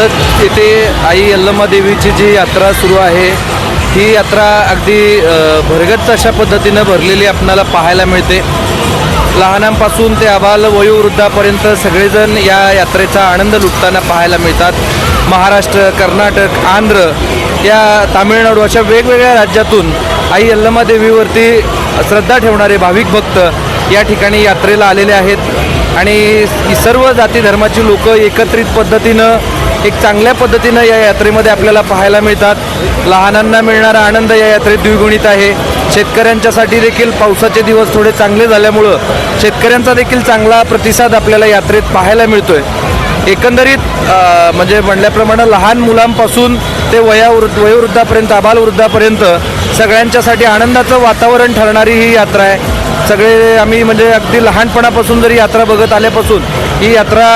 जत येथे आई यल्लमा देवीची जी यात्रा सुरू आहे ही यात्रा अगदी भरगत अशा पद्धतीनं भरलेली आपणाला पाहायला मिळते. लहानांपासून ते आबाल वयोवृद्धापर्यंत सगळेजण या यात्रेचा आनंद लुटताना पाहायला मिळतात. महाराष्ट्र कर्नाटक आंध्र या तामिळनाडू अशा वेगवेगळ्या राज्यातून आई यल्लमा देवीवरती श्रद्धा ठेवणारे भाविक भक्त या ठिकाणी यात्रेला आलेले आहेत. आणि ही सर्व जाती धर्माची लोकं एकत्रित पद्धतीनं एक चांगल्या पद्धतीनं या यात्रेमध्ये आपल्याला पाहायला मिळतात. लहानांना मिळणारा आनंद या यात्रेत द्विगुणित आहे. शेतकऱ्यांच्यासाठी देखील पावसाचे दिवस थोडे चांगले झाल्यामुळं शेतकऱ्यांचा देखील चांगला प्रतिसाद आपल्याला यात्रेत पाहायला मिळतो आहे एकंदरीत म्हणजे म्हणल्याप्रमाणे लहान मुलांपासून ते वयावृद्ध वयोवृद्धापर्यंत आबालवृद्धापर्यंत सगळ्यांच्यासाठी आनंदाचं वातावरण ठरणारी ही यात्रा आहे. सगळे आम्ही म्हणजे अगदी लहानपणापासून जरी यात्रा बघत आल्यापासून ही यात्रा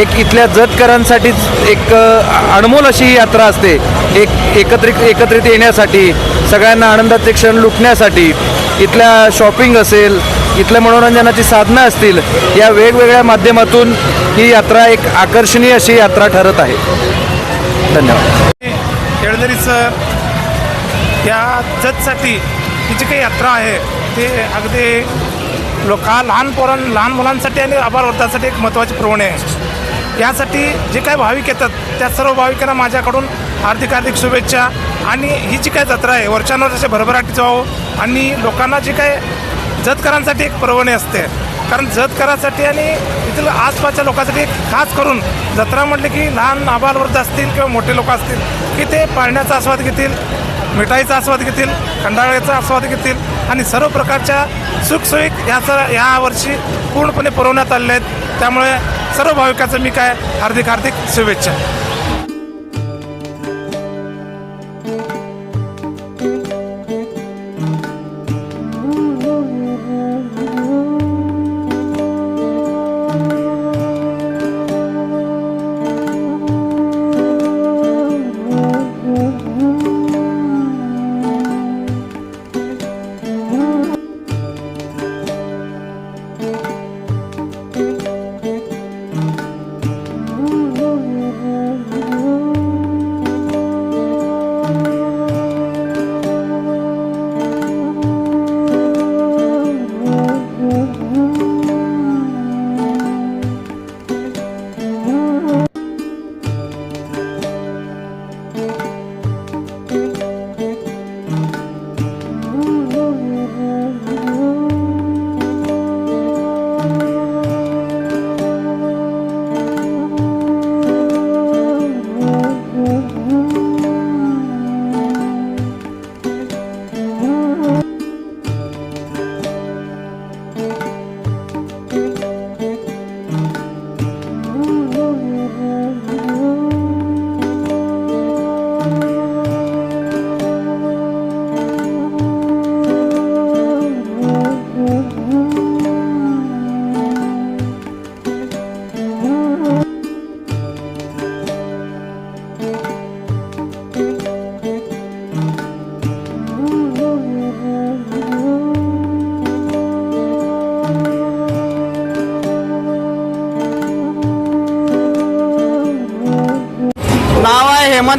एक इथल्या जतकरांसाठीच एक अणमोल अनमोल अशी ही यात्रा असते. एक एकत्रित एकत्रित येण्यासाठी सगळ्यांना आनंदाचे क्षण लुटण्यासाठी. इथल्या शॉपिंग असेल इथल्या मनोरंजनाची साधनं असतील या वेगवेगळ्या माध्यमातून ही यात्रा एक आकर्षणीय अशी यात्रा ठरत आहे. धन्यवाद. केळदरीचं या जतसाठी ही जी काही यात्रा आहे ते अगदी लोका लहान पोरां लहान मुलांसाठी आणि आभारवर्धासाठी एक महत्त्वाची प्रवणी आहे. यासाठी जे काही भाविक येतात त्या सर्व भाविकांना माझ्याकडून हार्दिक हार्दिक शुभेच्छा आणि ही जी काय जत्रा आहे वर्षानुवर्षे असे भरभराटीचं व्हावं आणि लोकांना जी काय जतकरांसाठी एक पर्वणी असते. कारण जतकरासाठी आणि इथील आसपासच्या लोकांसाठी एक खास करून जत्रा म्हटले की लहान आबालवृद्ध असतील किंवा मोठे लोक असतील की ते पाळण्याचा आस्वाद घेतील. मिठाईचा आस्वाद घेतील खंडाळ्याचा आस्वाद घेतील आणि सर्व प्रकारच्या सुखसोयी याचा या वर्षी पूर्णपणे पुरवण्यात आलेल्या आहेत. त्यामुळे सर्व भाविकाचं मी काय हार्दिक हार्दिक शुभेच्छा.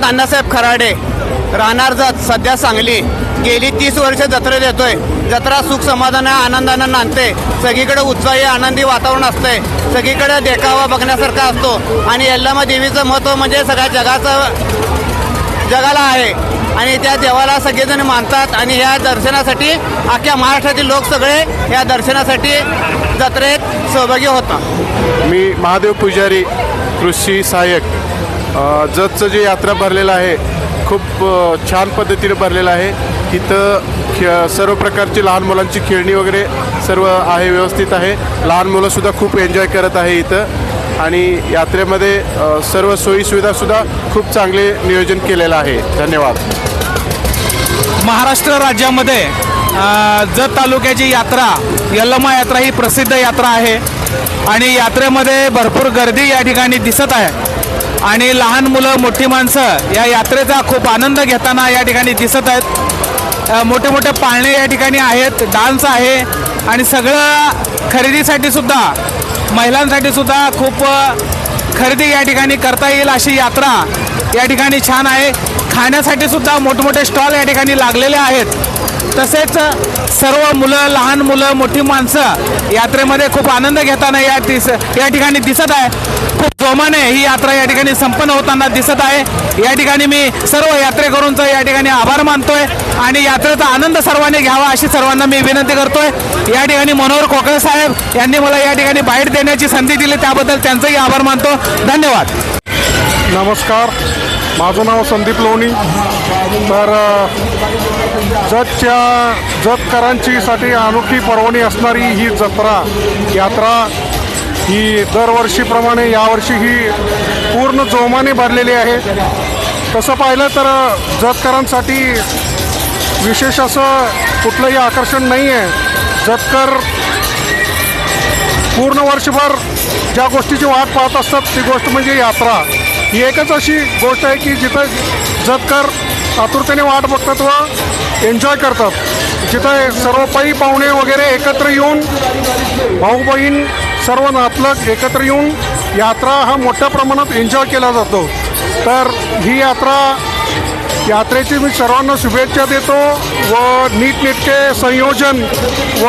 नाव अण्णासाहेब खराडे राहणार जात सध्या सांगली. गेली तीस वर्ष जत्रेत येतोय जत्रा सुख समाधान आनंदानं नांदते. सगळीकडे उत्साही आनंदी वातावरण असते सगळीकडे देखावा बघण्यासारखा असतो. आणि यल्लामा देवीचं महत्त्व म्हणजे सगळ्या जगाचं जगाला आहे. आणि त्या देवाला सगळेजण मानतात. आणि ह्या दर्शनासाठी अख्ख्या महाराष्ट्रातील लोक सगळे या दर्शनासाठी जत्रेत सहभागी होतात. मी महादेव पुजारी कृषी सहाय्यक. जतचं जे यात्रा भरलेलं आहे खूप छान पद्धतीने भरलेलं आहे. इथं खे सर्व प्रकारची लहान मुलांची खेळणी वगैरे सर्व आहे व्यवस्थित आहे. लहान मुलंसुद्धा खूप एन्जॉय करत आहे इथं. आणि यात्रेमध्ये सर्व सोयीसुविधासुद्धा खूप चांगले नियोजन केलेलं आहे. धन्यवाद. महाराष्ट्र राज्यामध्ये जत तालुक्याची यात्रा यल्लमा यात्रा ही प्रसिद्ध यात्रा आहे. आणि यात्रेमध्ये भरपूर गर्दी या ठिकाणी दिसत आहे. आणि लहान मुलं मोठी माणसं या यात्रेचा खूप आनंद घेताना या ठिकाणी दिसत आहेत. मोठे मोठे पाळणे या ठिकाणी आहेत डान्स आहे आणि सगळं खरेदीसाठी सुद्धा महिलांसाठी सुद्धा खूप खरेदी या ठिकाणी करता येईल अशी यात्रा या ठिकाणी छान आहे. खाण्यासाठी सुद्धा मोठमोठे स्टॉल या ठिकाणी लागलेले आहेत. तसेच सर्व मुलं लहान मुलं मोठी माणसं यात्रेमध्ये खूप आनंद घेताना या दिस या ठिकाणी दिसत आहे. खूप जोमाने ही यात्रा या ठिकाणी संपन्न होताना दिसत आहे. या ठिकाणी मी सर्व यात्रेकरूंचा या ठिकाणी आभार मानतोय आणि यात्रेचा आनंद सर्वांनी घ्यावा अशी सर्वांना मी विनंती करतोय. या ठिकाणी मनोहर कोकळे साहेब यांनी मला या ठिकाणी बाहेर देण्याची संधी दिली त्याबद्दल त्यांचंही आभार मानतो. धन्यवाद. नमस्कार. माझं नाव संदीप लोणी. तर जतच्या जतकरांची साठी अनोखी पर्वणी असणारी ही जत्रा यात्रा ही दरवर्षीप्रमाणे यावर्षी ही पूर्ण जोमाने भरलेली आहे. तसं पाहिलं तर जतकरांसाठी विशेष असं कुठलंही आकर्षण नाही आहे जतकर पूर्ण वर्षभर ज्या गोष्टीची वाट पाहत असतात ती गोष्ट म्हणजे यात्रा. ही एकच अशी गोष्ट आहे की जिथं जतकर आतुरतेने वाट बघतात व एन्जॉय करतात. जिथं सर्व पाहुणे वगैरे एकत्र येऊन भाऊ बहीण सर्व नातलग एकत्र येऊन यात्रा हा मोठ्या प्रमाणात एन्जॉय केला जातो. तर ही यात्रा यात्रेची मी सर्वांना शुभेच्छा देतो व नीटनेटके संयोजन व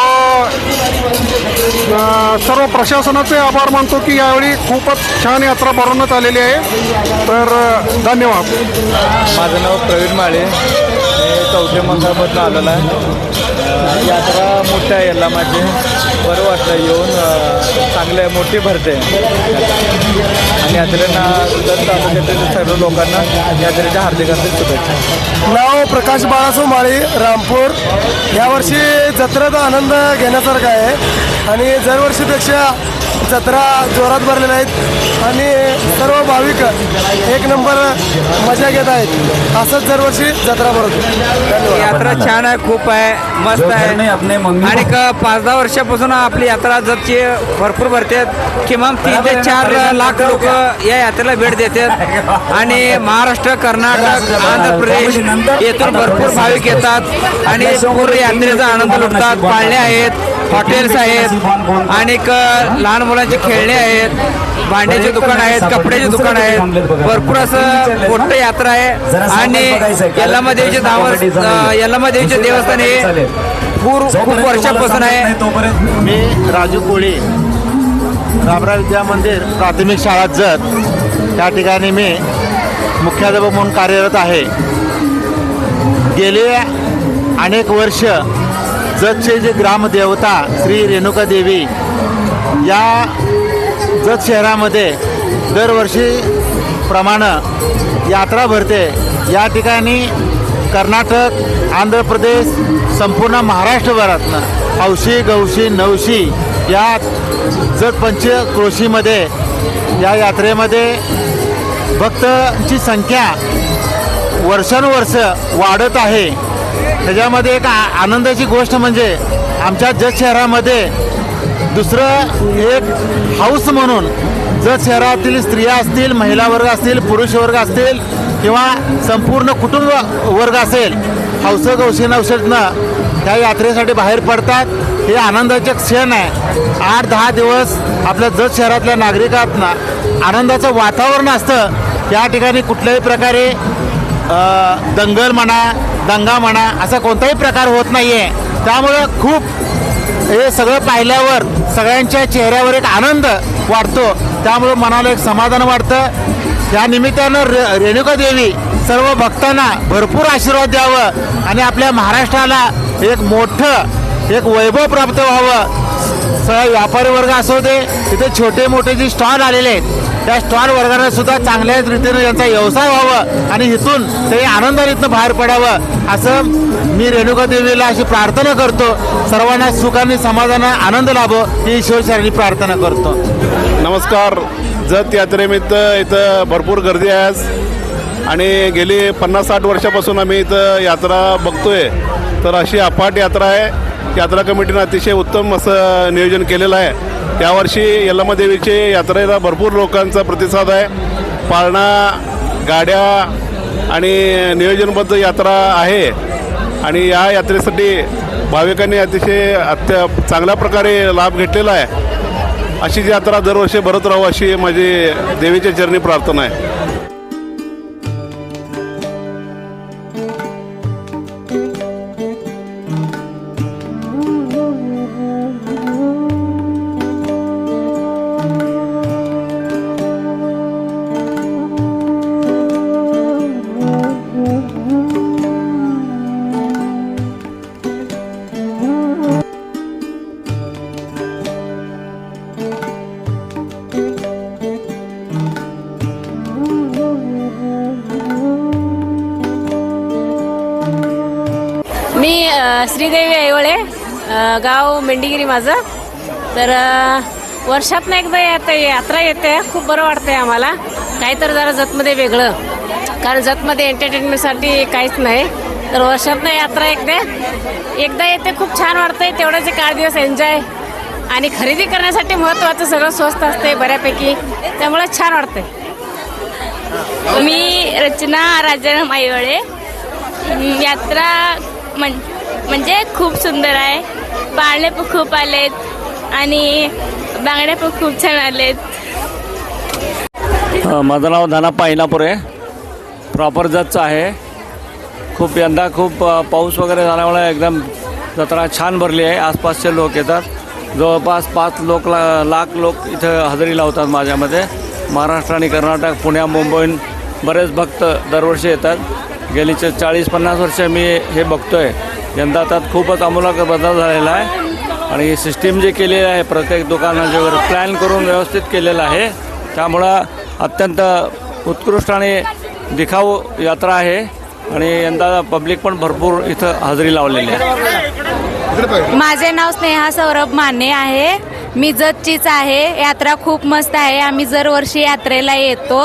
सर्व प्रशासनाचे आभार मानतो की यावेळी खूपच छान यात्रा भरवण्यात आलेली आहे. तर धन्यवाद. माझं नाव प्रवीण माळे. चौथे मंगळमधनं आलेलं आहे. यात्रा मोठ्या आहे याला माझे बरं वाटतं येऊन चांगले मोठी भरते. आणि यात्रेला दत्त तालुक्यातील सर्व लोकांना. यात्रेच्या हार्दिक हार्दिक शुभेच्छा. नाव प्रकाश बाळासो माळी रामपूर. यावर्षी जत्रेचा आनंद घेण्यासारखा आहे. आणि दरवर्षीपेक्षा जत्रा जोरात भरलेल्या आहेत आणि सर्व भाविक एक नंबर मजा घेत आहेत. असंच दरवर्षी जत्रा भरतो. यात्रा छान आहे खूप आहे मस्त आहे. आणि पाच दहा वर्षापासून आपली यात्रा जतची भरपूर भरते. किमान तीन ते चार लाख लोक या यात्रेला भेट देतात. आणि महाराष्ट्र कर्नाटक आंध्र प्रदेश येथून भरपूर भाविक येतात आणि पूर्ण यात्रेचा आनंद लुटतात. पाळणे आहेत. हॉटेल्स आहेत आणि लहान मुलांचे खेळणे आहेत भांड्याचे दुकान आहेत कपड्याचे दुकान आहेत भरपूर असं मोठं यात्रा आहे. आणि यल्लामा देवीचे धाम यल्लामा देवीचे देवस्थान हे पूर खूप वर्षापासून आहे. मी राजू कोळी रामराव विद्या मंदिर प्राथमिक शाळा जत त्या ठिकाणी मी मुख्याध्यापक म्हणून कार्यरत आहे. गेले अनेक वर्ष जतचे जे ग्रामदेवता श्री रेणुका देवी या जत शहरामध्ये दरवर्षी प्रमाणे यात्रा भरते. या ठिकाणी कर्नाटक आंध्र प्रदेश संपूर्ण महाराष्ट्रभरातनं हौशी गौशी नवशी या जत पंचक्रोशीमध्ये या यात्रेमध्ये भक्तांची संख्या वर्षानुवर्ष वाढत आहे. त्याच्यामध्ये एक आ- आनंदाची गोष्ट म्हणजे आमच्या जत शहरामध्ये दुसरं एक हाऊस म्हणून जत शहरातील स्त्रिया असतील महिला वर्ग असतील पुरुष वर्ग असतील किंवा संपूर्ण कुटुंब वर्ग असेल हौस गौशीन औषधनं त्या यात्रेसाठी बाहेर पडतात. हे आनंदाचे क्षण आहे. आठ दहा दिवस आपल्या जत शहरातल्या नागरिकांना आनंदाचं वातावरण असतं. या ठिकाणी कुठल्याही प्रकारे दंगल म्हणा दंगा म्हणा असा कोणताही प्रकार होत नाही आहे त्यामुळं खूप हे सगळं पाहिल्यावर सगळ्यांच्या चेहऱ्यावर एक आनंद वाटतो. त्यामुळं मनाला एक समाधान वाटतं. या निमित्तानं रे रेणुका देवी सर्व भक्तांना भरपूर आशीर्वाद द्यावं आणि आपल्या महाराष्ट्राला एक मोठं एक वैभव प्राप्त व्हावं. सगळा व्यापारी वर्ग असो दे तिथे छोटे मोठे जे स्टॉल आलेले आहेत त्या स्टॉल वर्गाने सुद्धा चांगल्या रीतीने यांचा व्यवसाय व्हावा आणि इथून ते आनंदाने बाहेर पडावं असं मी रेणुका देवीला अशी प्रार्थना करतो. सर्वांना सुखाने समाधान आनंद लाभो ही ईश्वरचरणी प्रार्थना करतो. नमस्कार. जत यात्रेनिमित्त इथं भरपूर गर्दी आहे आणि गेली पन्नास साठ वर्षापासून आम्ही इथं यात्रा बघतोय. तर अशी अफाट यात्रा आहे. यात्रा कमिटीनं अतिशय उत्तम असं नियोजन केलेलं आहे. यावर्षी यल्लमा देवीचे यात्रेला भरपूर लोकांचा प्रतिसाद आहे. पाळणा गाड्या आणि नियोजनबद्ध यात्रा आहे. आणि या यात्रेसाठी भाविकांनी अतिशय अत्य चांगल्या प्रकारे लाभ घेतलेला आहे. अशीच यात्रा दरवर्षी भरत राहू अशी माझी देवीच्या चरणी प्रार्थना आहे. श्रीदेवी ऐवळे गाव मेंढीगिरी माझं. तर अ, वर्षातनं एकदा आता यात्रा येते. खूप बरं वाटतंय आम्हाला. काहीतरी जरा जतमध्ये वेगळं. कारण जतमध्ये एंटरटेनमेंटसाठी काहीच नाही. तर वर्षातनं यात्रा एकदा एकदा येते खूप छान वाटतंय. तेवढ्याचे काळ दिवस एन्जॉय आणि खरेदी करण्यासाठी महत्त्वाचं सगळं स्वस्त असते बऱ्यापैकी. त्यामुळे छान वाटतंय. मी रचना राजाराम आईवळे. यात्रा म्हण म्हणजे खूप सुंदर आहे. पाळणे पण खूप आलेत आणि बांगड्या पण खूप छान आलेत. माझं नाव धना पाहिनापुरे प्रॉपर जतचं आहे. खूप यंदा खूप पाऊस वगैरे झाल्यामुळे एकदम जत्रा छान भरली आहे. आसपासचे लोक येतात. जवळपास पाच लोक ला लाख लोक इथं हजेरी लावतात माझ्यामध्ये. महाराष्ट्र आणि कर्नाटक पुण्या मुंबईहून बरेच भक्त दरवर्षी येतात. गेलीचे चाळीस पन्नास वर्ष मी हे बघतो आहे यंदा त्यात खूपच आमूलाग बदल झालेला आहे. आणि सिस्टीम जे केलेली आहे प्रत्येक दुकानाचे वगैरे प्लॅन करून व्यवस्थित केलेलं आहे. त्यामुळं अत्यंत उत्कृष्ट आणि दिखाऊ यात्रा आहे. आणि यंदा पब्लिक पण भरपूर इथं हजेरी लावलेली आहे. माझे नाव स्नेहा सौरभ माने आहे. मी जतचीच आहे यात्रा खूप मस्त आहे आम्ही दरवर्षी यात्रेला येतो.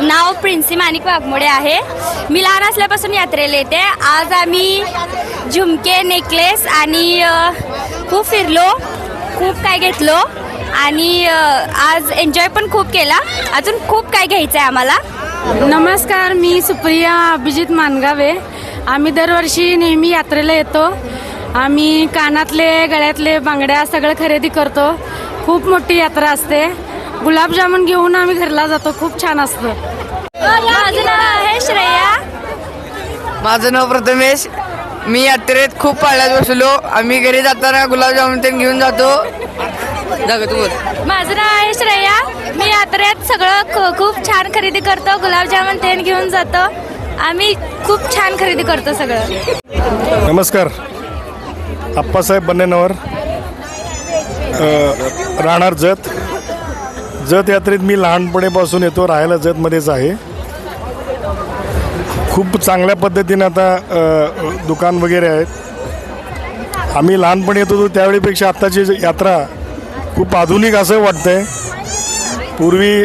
नाव प्रिन्सी माणिक वाघमोडे आहे. मी लहान असल्यापासून यात्रेला येते. आज आम्ही झुमके नेकलेस आणि अ, खूप फिरलो खूप काय घेतलो आणि अ, आज एन्जॉय पण खूप केला. अजून खूप काय घ्यायचं आहे आम्हाला. नमस्कार मी सुप्रिया अभिजित मानगावे. आम्ही दरवर्षी नेहमी यात्रेला येतो. आम्ही कानातले गळ्यातले बांगड्या सगळं खरेदी करतो. खूप मोठी यात्रा असते. गुलाबजामुन घेऊन आम्ही घरला जातो. खूप छान असतं. माझं नाव आहे श्रेया. माझं नाव प्रथमेश. मी यात्रेत खूप पाळण्यात बसलो. आम्ही घरी जाताना गुलाबजामुन ते घेऊन जातो. तू बोल. माझं नाव आहे श्रेया. मी यात्रेत सगळं खू- खूप छान खरेदी करतो. गुलाबजामुन तेन घेऊन जातो. आम्ही खूप छान खरेदी करतो सगळं. नमस्कार. आप्पासाहेब बन्नेनवर राहणार जत. जत यात्रेत मी लहानपणीपासून येतो राहायला जतमध्येच आहे. खूप चांगल्या पद्धतीने आता दुकान वगैरे आहेत. आम्ही लहानपणी येत होतो त्यावेळीपेक्षा आत्ताची यात्रा खूप आधुनिक असं वाटतंय. पूर्वी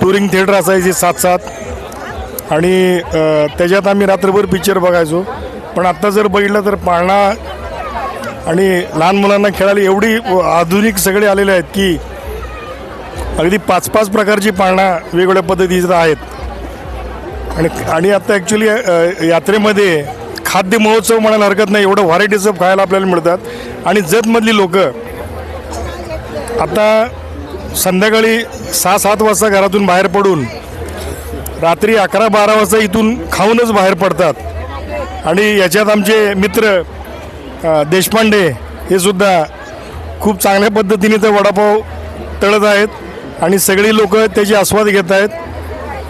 टुरिंग थिएटर असायची सात सात आणि त्याच्यात आम्ही रात्रभर पिक्चर बघायचो. पण आत्ता जर बघितलं तर पाळणा आणि लहान मुलांना खेळायला एवढी आधुनिक सगळे आलेले आहेत की अगदी पाच पाच प्रकारची पाळणा वेगवेगळ्या पद्धतीचं आहेत. आणि आणि आता ॲक्च्युली यात्रेमध्ये खाद्य महोत्सव म्हणायला हरकत नाही एवढं व्हरायटीचं खायला आपल्याला मिळतात. आणि जतमधली लोक आता संध्याकाळी सहा सात वाजता घरातून बाहेर पडून रात्री अकरा बारा वाजता इथून खाऊनच बाहेर पडतात. आणि याच्यात आमचे मित्र देशपांडे हे सुद्धा खूप चांगल्या पद्धतीने ते वडापाव तळत आहेत आणि सगळी लोक त्याची आस्वाद घेत आहेत.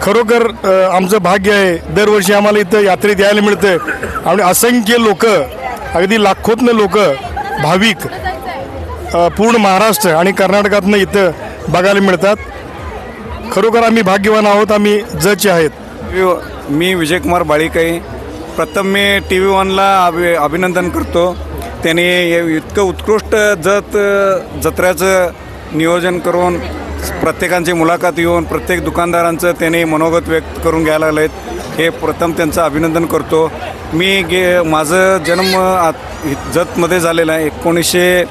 खरोखर आमचं भाग्य आहे दरवर्षी आम्हाला इथं यात्रेत यायला मिळतं आणि असंख्य लोक अगदी लाखोतनं लोक भाविक पूर्ण महाराष्ट्र आणि कर्नाटकातनं इथं बघायला मिळतात. खरोखर आम्ही भाग्यवान आहोत आम्ही जजचे आहेत. मी विजयकुमार बाळीकाई प्रथम मी टी व्ही वनला अभि अभिनंदन करतो. त्याने इतकं उत्कृष्ट जत जत्र्याचं नियोजन करून प्रत्येकांची मुलाखत येऊन प्रत्येक दुकानदारांचं त्याने मनोगत व्यक्त करून घ्यायला लागलेत. हे प्रथम त्यांचं अभिनंदन करतो. मी गे माझं जन्म आत जतमध्ये झालेला आहे. एकोणीसशे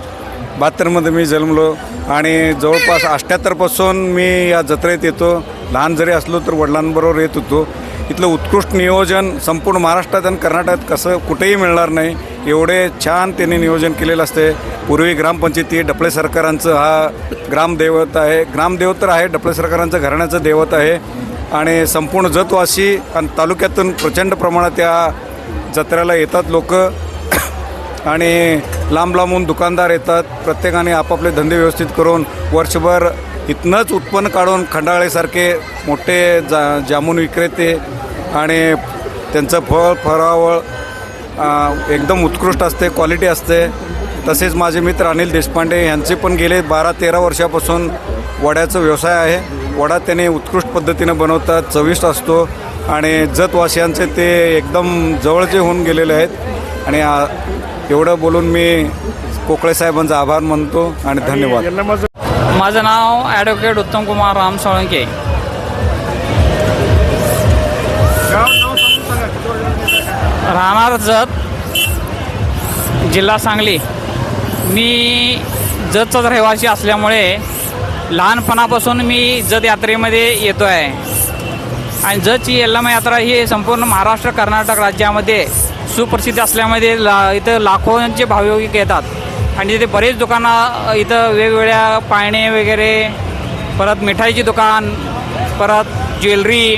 बहात्तरमध्ये मी जन्मलो आणि जवळपास अठ्ठ्याहत्तरपासून मी या जत्रेत येतो. लहान जरी असलो तर वडिलांबरोबर येत होतो. इथलं उत्कृष्ट नियोजन संपूर्ण महाराष्ट्रात आणि कर्नाटकात कसं कुठेही मिळणार नाही एवढे छान त्यांनी नियोजन केलेलं असते. पूर्वी ग्रामपंचायती डपळे सरकारांचं हा ग्रामदैवत आहे. ग्रामदेव तर आहे डपळे सरकारांचं घराण्याचं दैवत आहे. आणि संपूर्ण जतवासी आणि तालुक्यातून प्रचंड प्रमाणात या जत्रेला येतात लोक. आणि लांब लांबून दुकानदार येतात. प्रत्येकाने आपापले धंदे व्यवस्थित करून वर्षभर इथनंच उत्पन्न काढून खंडाळेसारखे मोठे जा जामून विक्रेते आणि त्यांचं फळ फरावळ एकदम उत्कृष्ट असते क्वालिटी असते. तसेच माझे मित्र अनिल देशपांडे यांचे पण गेले बारा तेरा वर्षापासून वड्याचा व्यवसाय आहे. वडा त्याने उत्कृष्ट पद्धतीनं बनवतात चविष्ट असतो आणि जतवासियांचे ते एकदम जवळचे होऊन गेलेले आहेत. आणि एवढं बोलून मी कोकळे साहेबांचा आभार मानतो आणि धन्यवाद. माझं नाव ॲडव्होकेट उत्तम कुमार राम सोळंके. राहणार जत जिल्हा सांगली. मी जतचाच रहिवासी असल्यामुळे लहानपणापासून मी जत यात्रेमध्ये येतो आहे आणि जतची यल्लमा यात्रा ही संपूर्ण महाराष्ट्र कर्नाटक राज्यामध्ये सुप्रसिद्ध असल्यामध्ये ला इथं लाखोंचे भाविक येतात. आणि तिथे बरेच दुकानं इथं वेगवेगळ्या पाळणे वगैरे परत मिठाईची दुकान परत ज्वेलरी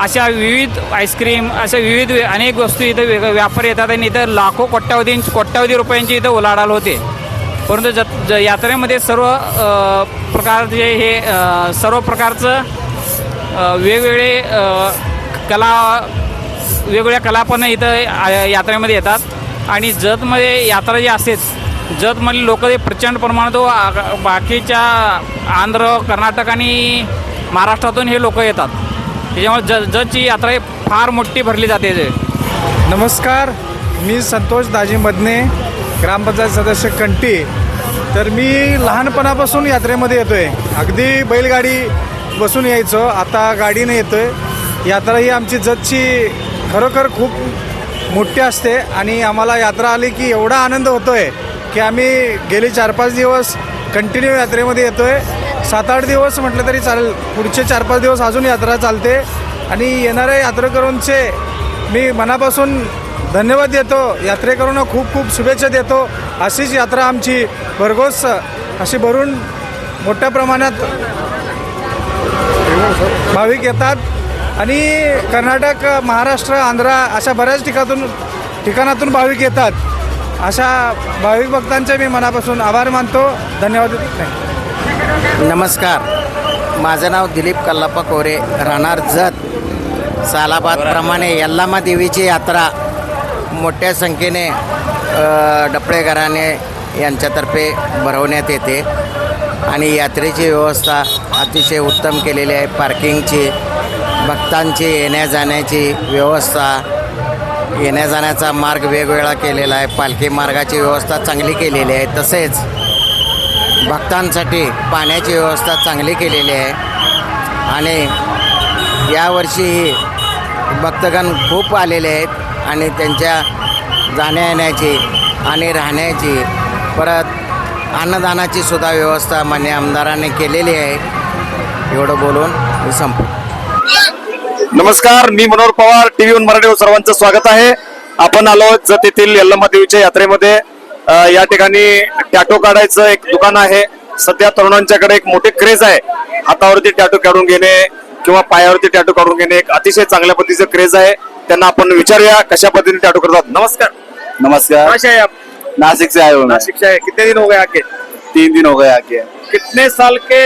अशा विविध आईस्क्रीम अशा विविध अनेक वस्तू इथं वेग व्यापारी येतात आणि इथं लाखो कोट्यावधी कोट्यावधी रुपयांची इथं उलाढाल होते. परंतु जत ज यात्रेमध्ये सर्व प्रकारचे हे सर्व प्रकारचं वेगवेगळे कला वेगवेगळ्या कला पण इथं यात्रेमध्ये येतात. आणि जतमध्ये यात्रा जी असतेच जतमधले लोक हे प्रचंड प्रमाणात हो, बाकीच्या आंध्र कर्नाटक आणि महाराष्ट्रातून हे लोक येतात. त्याच्यामुळे ज जतची यात्रा ही फार मोठी भरली जाते. नमस्कार मी संतोष दाजी मदने ग्रामपंचायत सदस्य कंटी. तर मी लहानपणापासून यात्रेमध्ये येतो आहे अगदी बैलगाडी बसून यायचो आता गाडीने येतो आहे यात्रा ही आमची जतची खरोखर खूप मोठी असते आणि आम्हाला यात्रा आली की एवढा आनंद होतो आहे की आम्ही गेले चार पाच दिवस कंटिन्यू यात्रेमध्ये येतो आहे सात आठ दिवस म्हटलं तरी चालेल. पुढचे चार पाच दिवस अजून यात्रा चालते. आणि येणाऱ्या यात्रेकरूंचे मी मनापासून धन्यवाद देतो. यात्रेकरूंना खूप खूप शुभेच्छा देतो. अशीच यात्रा आमची भरघोस अशी भरून मोठ्या प्रमाणात भाविक येतात. आणि कर्नाटक महाराष्ट्र आंध्रा अशा बऱ्याच ठिकाणातून ठिकाणातून भाविक येतात. अशा भाविक भक्तांचे मी मनापासून आभार मानतो. धन्यवाद. नमस्कार. माझं नाव दिलीप कल्लाप्पा कोरे राहणार जत सालाबादप्रमाणे यल्लामा देवीची यात्रा मोठ्या संख्येने अ, डपळे घराणे यांच्यातर्फे भरवण्यात येते. आणि यात्रेची व्यवस्था अतिशय उत्तम केलेली आहे. पार्किंगची भक्तांची येण्या जाण्याची व्यवस्था येण्या जाण्याचा मार्ग वेगवेगळा केलेला आहे. पालखी मार्गाची व्यवस्था चांगली केलेली आहे. तसेच भक्तांसाठी पाण्याची व्यवस्था चांगली केलेली आहे. आणि यावर्षीही भक्तगण खूप आलेले आहेत आणि त्यांच्या जाण्या येण्याची आणि राहण्याची परत अन्नदानाची सुद्धा व्यवस्था मान्य आमदारांनी केलेली आहे. एवढं बोलून मी संपू नमस्कार मी मनोहर पवार टीव्ही वन मराठीवर सर्वांचं स्वागत आहे. आपण आलो जत येथील यल्लम्मा देवीच्या यात्रेमध्ये. या ठिकाणी टॅटो काढायचं एक दुकान आहे. सध्या तरुणांच्याकडे एक मोठी क्रेज आहे. हातावरती टॅटो काढून घेणे किंवा पायावरती टॅटो काढून घेणे एक अतिशय चांगल्या पद्धतीचं क्रेज आहे. त्यांना आपण विचारूया कशा पद्धतीने टॅटो करतात. नमस्कार. नमस्कार. कहाँ से है आप नासिक से आए हो मैं नासिक से कितने दिन हो गए आके? तीन दिन हो गए आके. कितने साल के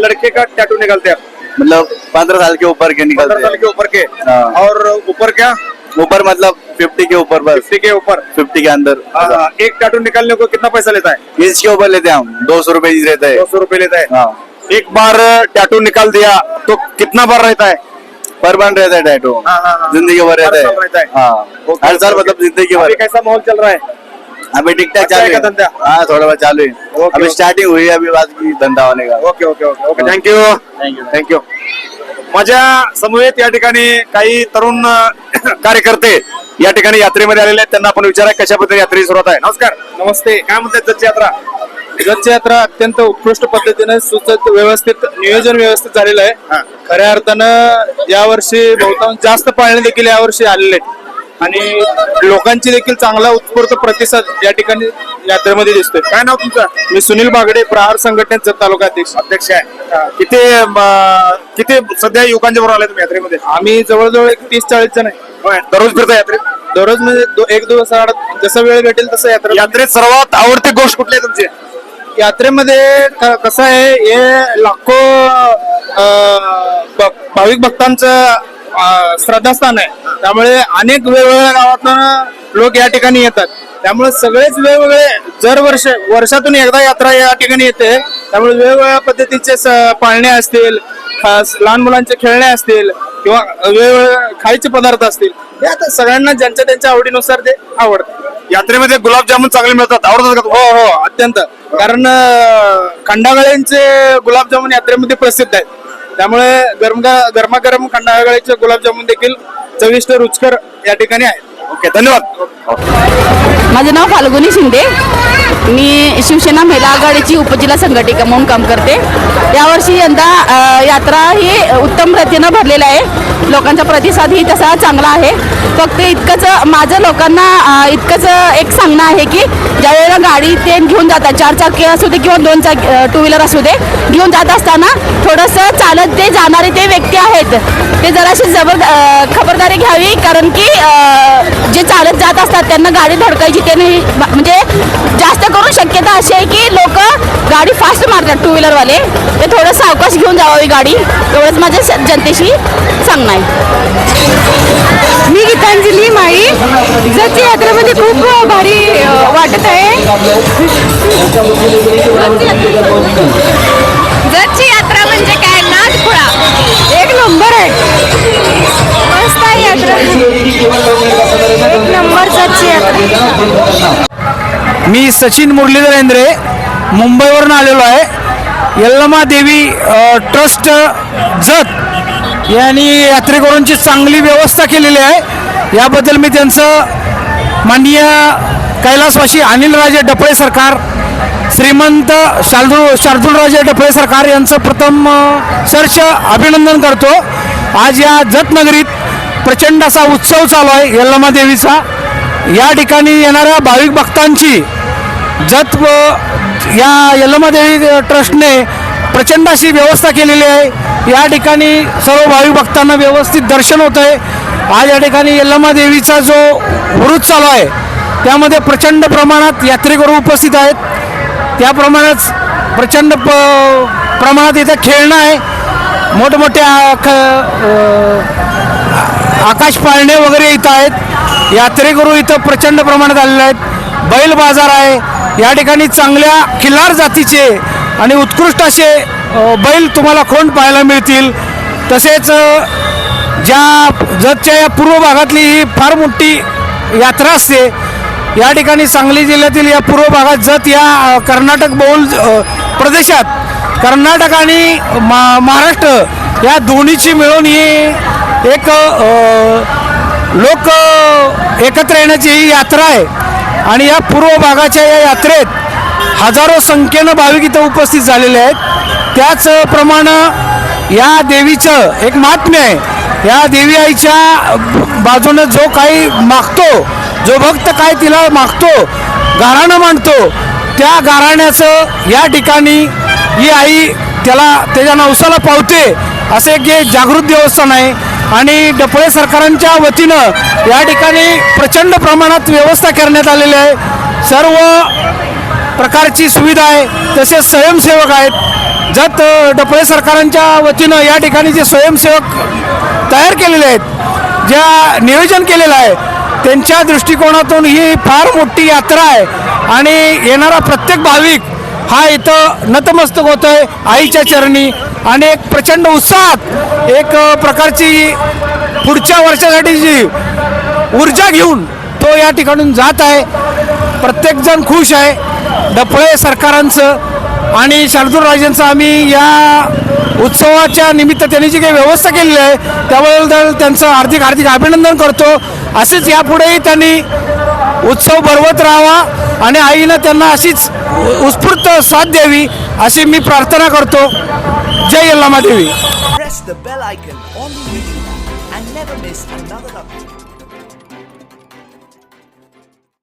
लड़के का टैटू निकलते हैं आप? मतलब पंद्रह साल के ऊपर के निकलते साल के ऊपर के? हाँ। और ऊपर क्या? ऊपर मतलब फिफ्टी के ऊपर बस। फिफ्टी के ऊपर? फिफ्टी के अंदर। हाँ, हाँ, एक टैटू निकालने को कितना पैसा लेता है? इंच के ऊपर लेते हैं हम दो सौ रुपए रहता है। दो सौ रुपए लेता है? हाँ। एक बार टैटू निकाल दिया तो कितना बार रहता है? पर बन रहता है टैटू। ज़िंदगी भर रहता है। हर साल मतलब ज़िंदगी भर। कैसा माहौल चल रहा है? अभी टिक टाक अच्छा चालू है। है धंधा? हाँ थोड़ा बहुत चालू है। ओके, अभी ओके। स्टार्टिंग हुई है अभी बात की धंधा होने का। Okay okay okay okay. Thank you thank you thank you माझ्या समवेत या ठिकाणी काही तरुण कार्यकर्ते या ठिकाणी यात्रेमध्ये आलेले आहेत. त्यांना आपण विचारा कशा पद्धतीने यात्रेची सुरुवात आहे. नमस्कार. नमस्ते. काय म्हणतात जतची यात्रा? जगतची यात्रा अत्यंत उत्कृष्ट पद्धतीने सुसज्ज व्यवस्थित नियोजन व्यवस्थित झालेलं आहे. खऱ्या अर्थानं यावर्षी बहुतांश जास्त पाळणे देखील यावर्षी आलेले आहेत. आणि लोकांची देखील चांगला उत्स्फूर्त प्रतिसाद या ठिकाणी यात्रेमध्ये दिसतोय. काय नाव तुमचं? मी सुनील बागडे प्रहार संघटनेचा तालुका अध्यक्ष. अध्यक्ष आहे. किती म, किती सध्या युवकांच्या बरोबर आले तुम्ही यात्रेमध्ये? आम्ही जवळजवळ एक तीस चाळीस जण आहे. होय, दररोज फिरता यात्रेत? दररोज म्हणजे दो- एक दिवस आड जसं वेळ भेटेल तसं यात्रा यात्रेत सर्वात आवडती गोष्ट कुठली आहे तुमची? यात्रेमध्ये क- कसं आहे हे लाखो अं, भ- भाविक भक्तांचं श्रद्धास्थान आहे. त्यामुळे अनेक वेगवेगळ्या गावातून लोक या ठिकाणी येतात. त्यामुळे सगळेच वेगवेगळे दर वर्ष वर्षातून एकदा यात्रा या ठिकाणी येते. त्यामुळे वेगवेगळ्या पद्धतीचे पाळणे असतील खास लहान मुलांचे खेळणे असतील किंवा वेगवेगळे खायचे पदार्थ असतील हे आता सगळ्यांना ज्यांच्या त्यांच्या आवडीनुसार ते आवडतात. यात्रेमध्ये गुलाबजामुन चांगले मिळतात. आवडतात का हो? हो अत्यंत. कारण खंडागळ्यांचे गुलाबजामुन यात्रेमध्ये प्रसिद्ध आहेत. त्यामुळे गरम गरमागरम खंडागळ्याचे गुलाबजामुन देखील चविष्ट रुचकर या ठिकाणी आहेत. ओके धन्यवाद. माझं नाव फाल्गुनी शिंदे. मी शिवसेना महिला आघाडीची उपजिल्हा संघटिका म्हणून काम करते. यावर्षी यंदा यात्रा ही उत्तम रीतीनं भरलेलं आहे. लोकांचा प्रतिसाद ही तसा चांगला आहे. फक्त इतकंच माझं लोकांना इतकंच एक सांगणं आहे की ज्यावेळेला गाडी ते घेऊन जातात चार चाकी असू दे किंवा दोन चाक टू व्हीलर असू दे घेऊन जात असताना थोडंसं चालत ते जाणारे ते व्यक्ती आहेत ते जराशी जबर खबरदारी घ्यावी. कारण की जे चालत जात असतात त्यांना गाडी धडकायची ते नाही. म्हणजे जास्त करून शक्यता अशी आहे की लोक गाडी फास्ट मारतात टू व्हीलरवाले ते थोडं सावकाश घेऊन जावावी गाडी. एवढंच माझ्या जनतेशी सांगणं आहे. मी गीतांजली माळी. जची यात्रेमध्ये खूप भारी वाटत आहे. जची यात्रा म्हणजे काय? नाचखुळा एक नंबर आहे. मस्त आहे यात्रा. एक नंबर जची यात्रा. मी सचिन मुरलीधर इंद्रे मुंबईवरून आलेलो आहे. यल्लमा देवी ट्रस्ट जत यांनी यात्रेकरूंची चांगली व्यवस्था केलेली आहे. याबद्दल मी त्यांचं माननीय कैलासवाशी अनिलराजे डपळे सरकार श्रीमंत शार्दूल शार्दूलराजे डपळे सरकार यांचं प्रथम अ, अभिनंदन करतो. आज या जतनगरीत प्रचंड असा उत्सव चालू आहे यल्लमा देवीचा. या ठिकाणी येणाऱ्या भाविक भक्तांची जत व या यल्लमादेवी ट्रस्टने प्रचंड अशी व्यवस्था केलेली आहे. या ठिकाणी सर्व भावी भक्तांना व्यवस्थित दर्शन होतं आहे आज या ठिकाणी यल्लमादेवीचा जो वृत चालू आहे त्यामध्ये प्रचंड प्रमाणात यात्रेकरू उपस्थित आहेत. त्याप्रमाणेच प्रचंड प प्रमाणात इथं खेळणं आहे. मोठमोठ्या ख आकाश पाळणे वगैरे इथं आहेत. यात्रेकरू इथं प्रचंड प्रमाणात आलेले आहेत. बैल बाजार आहे. या ठिकाणी चांगल्या खिल्लार जातीचे आणि उत्कृष्ट असे बैल तुम्हाला खोंड पाहायला मिळतील. तसेच ज्या जतच्या या पूर्व भागातली ही फार मोठी यात्रा असते या ठिकाणी सांगली जिल्ह्यातील या पूर्व भागात जत या कर्नाटक बहुल प्रदेशात कर्नाटक आणि मा महाराष्ट्र या दोन्हीची मिळून ही एक लोक एकत्र येण्याची ही यात्रा आहे. आणि या पूर्व भागाच्या या यात्रेत हजारो संख्येनं भाविक इथं उपस्थित झालेले आहेत. त्याचप्रमाणे या देवीचं एक महात्म्य आहे. या देवी आईच्या बाजूनं जो काही मागतो जो भक्त काय तिला मागतो गाराणं मांडतो त्या गाराण्याचं या ठिकाणी ही आई त्याला त्याच्या नवसाला पावते असे एक जागृत देवस्थान आहे. आणि डपळे सरकारांच्या वतीनं या ठिकाणी प्रचंड प्रमाणात व्यवस्था करण्यात आलेली आहे. सर्व प्रकारची सुविधा आहे. तसेच स्वयंसेवक आहेत. जत अ, डपळे सरकारांच्या वतीनं या ठिकाणी जे स्वयंसेवक तयार केलेले आहेत ज्या नियोजन केलेलं आहे त्यांच्या दृष्टिकोनातून ही फार मोठी यात्रा आहे. आणि येणारा प्रत्येक भाविक हा इथं नतमस्तक होतोय. आहे आईच्या चरणी आणि एक प्रचंड उत्साहात एक प्रकारची पुढच्या वर्षासाठी जी ऊर्जा घेऊन तो या ठिकाणून जात आहे. प्रत्येकजण खुश आहे. डफळे सरकारांचं आणि शार्दूल राजांचं आम्ही या उत्सवाच्या निमित्त त्यांनी जी काही व्यवस्था केलेली आहे त्याबद्दल त्यांचं हार्दिक हार्दिक अभिनंदन करतो. असेच यापुढेही त्यांनी उत्सव भरवत राहावा आणि आईनं त्यांना अशीच उत्स्फूर्त साथ द्यावी अशी मी प्रार्थना करतो. Jai Press the bell icon on the YouTube and never miss